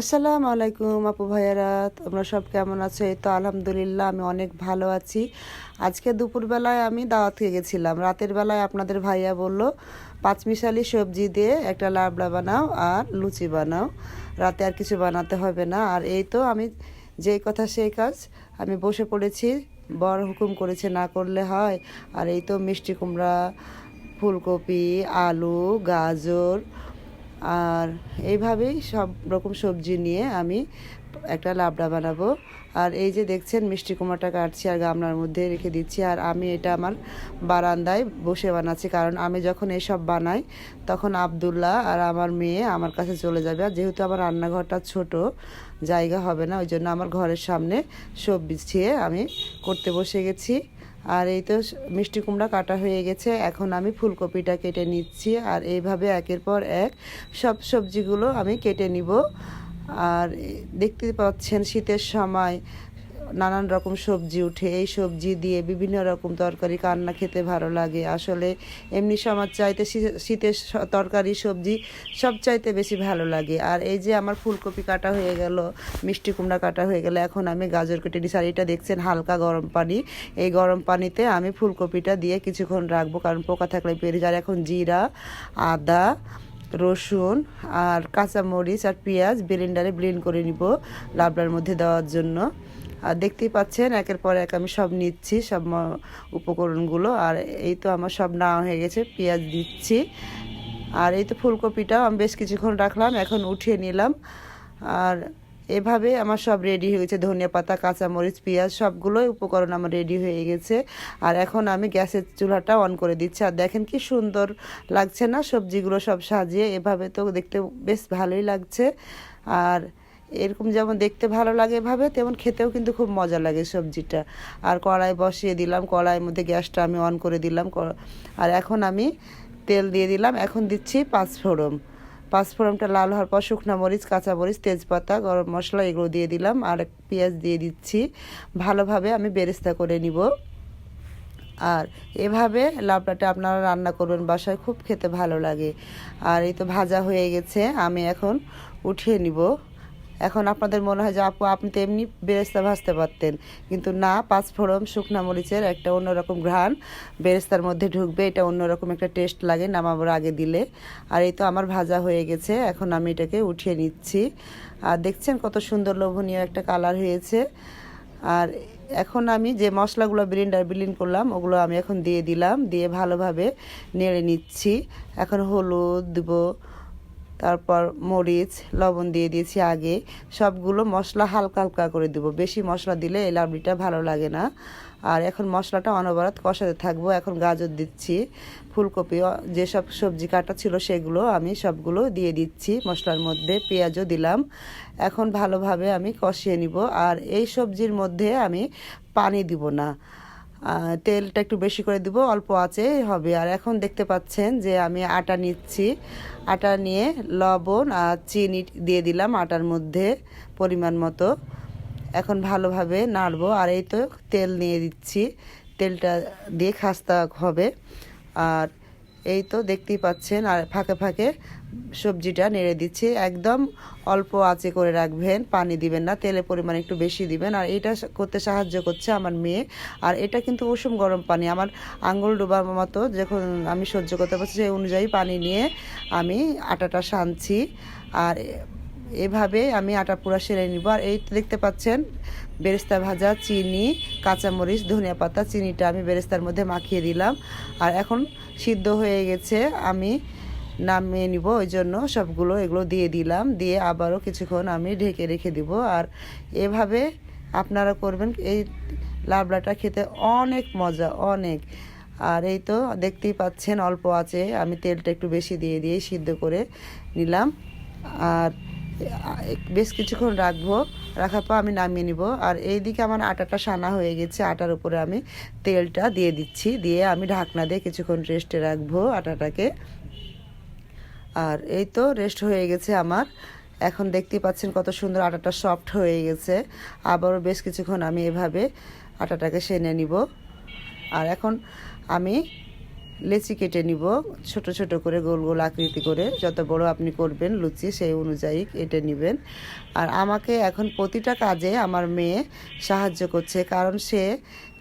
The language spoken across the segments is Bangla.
আসসালামু আলাইকুম আপু ভাইয়ারা, তোমরা সব কেমন আছো? এই তো আলহামদুলিল্লাহ, আমি অনেক ভালো আছি। আজকে দুপুরবেলায় আমি দাওয়াত দাওয়াতে গেছিলাম। রাতের বেলায় আপনাদের ভাইয়া বলল, পাঁচমিশালি সবজি দিয়ে একটা লাবড়া বানাও আর লুচি বানাও। রাতে আর কিছু বানাতে হবে না। আর এই তো আমি যেই কথা সেই কাজ, আমি বসে পড়েছি বড় হুকুম করেছে না করলে হয়। আর এই তো মিষ্টি কুমড়া, ফুলকপি, আলু, গাজর আর এইভাবেই সব রকম সবজি নিয়ে আমি একটা লাবড়া বানাবো। আর এই যে দেখছেন মিষ্টি কুমড়াটা কাটছি আর গামলার মধ্যে রেখে দিচ্ছি। আর আমি এটা আমার বারান্দায় বসে বানাচ্ছি। কারণ আমি যখন এসব বানাই, তখন আবদুল্লাহ আর আমার মেয়ে আমার কাছে চলে যাবে। আর যেহেতু আমার রান্নাঘরটা ছোট, জায়গা হবে না, ওই জন্য আমার ঘরের সামনে সবজি ছিঁড়ে আমি করতে বসে গেছি। আর এই তো মিষ্টি কুমড়া কাটা হয়ে গেছে। এখন আমি ফুলকপিটা কেটে নিচ্ছি আর এইভাবে একের পর এক সব সবজিগুলো আমি কেটে নিব। আর দেখতে পাচ্ছেন শীতের সময় নানান রকম সবজি উঠে, এই সবজি দিয়ে বিভিন্ন রকম তরকারি, কান্না খেতে ভালো লাগে। আসলে এমনি সময় চাইতে শীতের তরকারি, সবজি সব চাইতে বেশি ভালো লাগে। আর এই যে আমার ফুলকপি কাটা হয়ে গেল, মিষ্টি কুমড়া কাটা হয়ে গেল, এখন আমি গাজর কেটে নিচ্ছি আর এটা দেখছেন হালকা গরম পানি। এই গরম পানিতে আমি ফুলকপিটা দিয়ে কিছুক্ষণ রাখব, কারণ পোকা থাকলে পেরে যায়। এখন জিরা, আদা, রসুন আর কাঁচামরিচ আর পেঁয়াজ ব্লেন্ডারে ব্লেন্ড করে নিব লাবড়ার মধ্যে দেওয়ার জন্য। আর দেখতেই পাচ্ছেন, একের পর এক আমি সব নিচ্ছি, সব উপকরণগুলো। আর এই তো আমার সব নেওয়া হয়ে গেছে, পেঁয়াজ দিচ্ছি। আর এই তো ফুলকপিটাও আমি বেশ কিছুক্ষণ রাখলাম, এখন উঠিয়ে নিলাম। আর এভাবে আমার সব রেডি হয়ে গেছে, ধনিয়া পাতা, কাঁচামরিচ, পেঁয়াজ, সবগুলোই উপকরণ আমার রেডি হয়ে গেছে। আর এখন আমি গ্যাসের চুলাটা অন করে দিচ্ছি। আর দেখেন কি সুন্দর লাগছে না সবজিগুলো সব সাজিয়ে, এভাবে তো দেখতে বেশ ভালোই লাগছে। আর এরকম যেমন দেখতে ভালো লাগে এভাবে, তেমন খেতেও কিন্তু খুব মজা লাগে সবজিটা। আর কড়াই বসিয়ে দিলাম, কড়াইয়ের মধ্যে গ্যাসটা আমি অন করে দিলাম আর এখন আমি তেল দিয়ে দিলাম, এখন দিচ্ছি পাঁচফোড়ন। পাঁচফোড়নটা লাল হওয়ার পর শুকনো মরিচ, কাঁচা মরিচ, তেজপাতা, গরম মশলা এগুলো দিয়ে দিলাম, আর পেঁয়াজ দিয়ে দিচ্ছি। ভালোভাবে আমি বেরেস্তা করে নিব। আর এভাবে লাবড়াটা আপনারা রান্না করবেন বাসায়, খুব খেতে ভালো লাগে। আর এই তো ভাজা হয়ে গেছে, আমি এখন উঠিয়ে নিব। এখন আপনাদের মনে হয় যে, আপু, আপনি তো এমনি বেরেস্তা ভাজতে পারতেন। কিন্তু না পাঁচফোড়ন শুকনা মরিচের একটা অন্যরকম ঘ্রাণ বেরেস্তার মধ্যে ঢুকবে। এটা অন্যরকম একটা টেস্ট লাগে, নামাবার আগে দিলে। আর এই তো আমার ভাজা হয়ে গেছে, এখন আমি এটাকে উঠিয়ে নিচ্ছি। আর দেখছেন কত সুন্দর লোভনীয় একটা কালার হয়েছে। আর এখন আমি যে মশলাগুলো ব্লেন্ডার ব্লেন্ড করলাম, ওগুলো আমি এখন দিয়ে দিলাম, দিয়ে ভালোভাবে নেড়ে নিচ্ছি। এখন হলুদ, দিব তারপর মরিচ, লবণ দিয়ে দিয়েছি আগে। সবগুলো মশলা হালকা হালকা করে দেবো। বেশি মশলা দিলে এই লাবড়িটা ভালো লাগে না। আর এখন মশলাটা অনবরত কষাতে থাকব। এখন গাজর দিচ্ছি, ফুলকপি যেসব সবজি কাটা ছিল সেগুলো আমি সবগুলো দিয়ে দিচ্ছি। মশলার মধ্যে পেঁয়াজও দিলাম। এখন ভালোভাবে আমি কষিয়ে নিব। আর এই সবজির মধ্যে আমি পানি দিব না। তেলটা একটু বেশি করে দিব, অল্প আছে, হবে। আর এখন দেখতে পাচ্ছেন যে আমি আটা নিচ্ছি। আটা নিয়ে লবণ আর চিনি দিয়ে দিলাম আটার মধ্যে পরিমাণ মতো। এখন ভালোভাবে নাড়বো। আর এই তো তেল নিয়ে দিচ্ছি। তেলটা দিয়ে খাস্তা হবে। আর এই তো দেখতেই পাচ্ছেন, আর ফাঁকে ফাঁকে সবজিটা নেড়ে দিচ্ছি। একদম অল্প আঁচে করে রাখবেন, পানি দিবেন না, তেলের পরিমাণ একটু বেশি দিবেন। আর এটা করতে সাহায্য করছে আমার মেয়ে। আর এটা কিন্তু উষুম গরম পানি। আমার আঙুল ডোবার মতো যখন আমি সহ্য করতে পারছি, সেই অনুযায়ী পানি নিয়ে আমি আটাটা সানছি। আর এভাবে আমি আটা পুরা সেরে নিব। আর এই দেখতে পাচ্ছেন, বেরেস্তা ভাজা, চিনি, কাঁচামরিচ, ধনিয়া পাতা, চিনিটা আমি বেরেস্তার মধ্যে মাখিয়ে দিলাম। আর এখন সিদ্ধ হয়ে গেছে, আমি নামিয়ে নিব, ওই জন্য সবগুলো এগুলো দিয়ে দিলাম। দিয়ে আবারও কিছুক্ষণ আমি ঢেকে রেখে দিব। আর এভাবে আপনারা করবেন, এই লাবড়াটা খেতে অনেক মজা, অনেক। আর এই তো দেখতেই পাচ্ছেন, অল্প আছে, আমি তেলটা একটু বেশি দিয়ে দিয়ে সিদ্ধ করে নিলাম। আর বেশ কিছুক্ষণ রাখব, রাখার পর আমি নামিয়ে নিব। আর এইদিকে আমার আটাটা সানা হয়ে গেছে, আটার উপরে আমি তেলটা দিয়ে দিচ্ছি। দিয়ে আমি ঢাকনা দিয়ে কিছুক্ষণ রেস্টে রাখব আটাটাকে। আর এই তো রেস্ট হয়ে গেছে আমার। এখন দেখতেই পাচ্ছেন কত সুন্দর আটাটা সফট হয়ে গেছে। আবারও বেশ কিছুক্ষণ আমি এভাবে আটাটাকে সেনে নিব। আর এখন আমি লেচি কেটে নিব, ছোট ছোট করে গোল গোল আকৃতি করে। যত বড় আপনি করবেন লুচি, সেই অনুযায়ী কেটে নেবেন। আর আমাকে এখন প্রতিটা কাজে আমার মেয়ে সাহায্য করছে, কারণ সে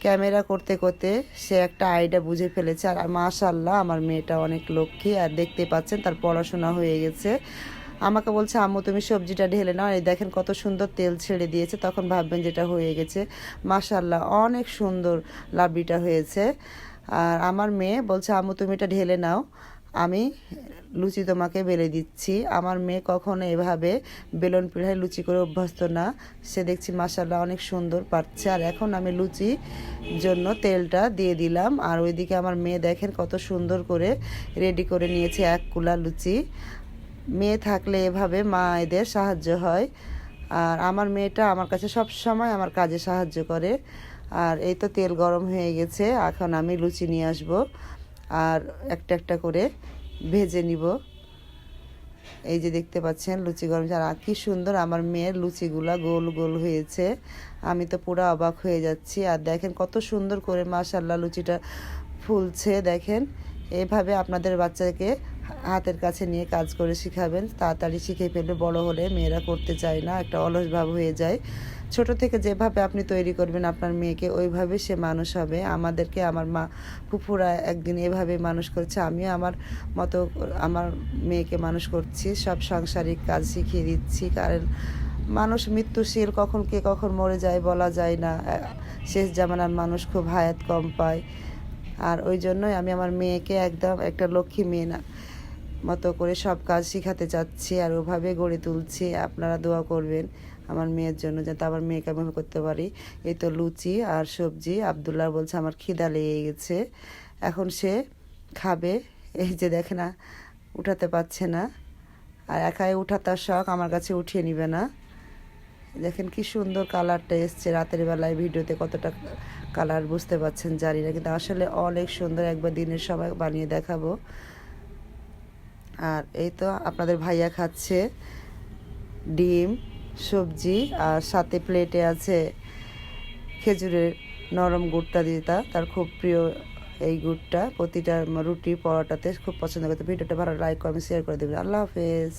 ক্যামেরা করতে করতে সে একটা আইডিয়া বুঝে ফেলেছে। আর মাশাল্লাহ আমার মেয়েটা অনেক লক্ষ্মী। আর দেখতে পাচ্ছেন, তার পড়াশোনা হয়ে গেছে। আমাকে বলছে, আম্মু, তুমি সবজিটা ঢেলে নাও। এই দেখেন কত সুন্দর তেল ছেড়ে দিয়েছে, তখন ভাববেন যেটা হয়ে গেছে। মাশাল্লাহ অনেক সুন্দর লাবড়িটা হয়েছে। আর আমার মেয়ে বলছে, আম্মু, তুমি এটা ঢেলে নাও। আমি লুচি তোমাকে বেলে দিচ্ছি। আমার মেয়ে কখনো এভাবে বেলন পিঠায় লুচি করে অভ্যস্ত না। সে দেখছি মাসাল্লাহ অনেক সুন্দর পাচ্ছে আর এখন আমি লুচি জন্য তেলটা দিয়ে দিলাম। আর ওইদিকে আমার মেয়ে দেখেন কত সুন্দর করে রেডি করে নিয়েছে এক কুলা লুচি। মেয়ে থাকলে এভাবে মা এদের সাহায্য হয়। আর আমার মেয়েটা আমার কাছে সব সময় আমার কাজে সাহায্য করে। আর এই তো তেল গরম হয়ে গেছে, এখন আমি লুচি নিয়ে আসব। আর একটা একটা করে ভেজে নিব। এই যে দেখতে পাচ্ছেন লুচি গরম আর কি সুন্দর আমার মেয়ের লুচিগুলা গোল গোল হয়েছে। আমি তো পুরো অবাক হয়ে যাচ্ছি। আর দেখেন কত সুন্দর করে মাশাল্লাহ লুচিটা ফুলছে, দেখেন। এভাবে আপনাদের বাচ্চাকে হাতের কাছে নিয়ে কাজ করে শিখাবেন। তাড়াতাড়ি শিখে ফেলবে বড় হলে মেয়েরা করতে চায় না, একটা অলস ভাব হয়ে যায়। ছোট থেকে যেভাবে আপনি তৈরি করবেন আপনার মেয়েকে, ওইভাবে সে মানুষ হবে। আমাদেরকে আমার মা ফুফুরা একদিন এভাবে মানুষ করছে, আমিও আমার মতো আমার মেয়েকে মানুষ করছি। সব সাংসারিক কাজ শিখিয়ে দিচ্ছি। কারণ মানুষ মৃত্যুশীল, কখন কে কখন মরে যায় বলা যায় না। শেষ জামানার মানুষ খুব হায়াত কম পায়। আর ওই জন্যই আমি আমার মেয়েকে একদম একটা লক্ষ্মী মেয়ে না, মতো করে সব কাজ শিখাতে চাচ্ছি আর ওভাবে গড়ে তুলছি। আপনারা দোয়া করবেন। আমার মেয়ের জন্য যাতে আমার মেয়েকে আমি করতে পারি। এই তো লুচি আর সবজি। আবদুল্লাহ বলছে, আমার খিদা লেগে গেছে। এখন সে খাবে। এই যে দেখে না, উঠাতে পারছে না। আর একাই উঠাতার শখ, আমার কাছে উঠিয়ে নিবে না। দেখেন কি সুন্দর কালারটা এসছে রাতের বেলায় ভিডিওতে, কতটা কালার বুঝতে পারছেন, জানি না। কিন্তু আসলে অনেক সুন্দর, একবার দিনের সময় বানিয়ে দেখাবো। আর এই তো আপনাদের ভাইয়া খাচ্ছে ডিম। সবজি আর সাথে প্লেটে আছে খেজুরের নরম গুড়টা দিতা তার খুব প্রিয় এই গুড়টা। প্রতিটা রুটি পরোটাতে খুব পছন্দ করতে। ভিডিওটা ভালো লাইক কমেন্ট শেয়ার করে দেবেন। আল্লাহ হাফেজ।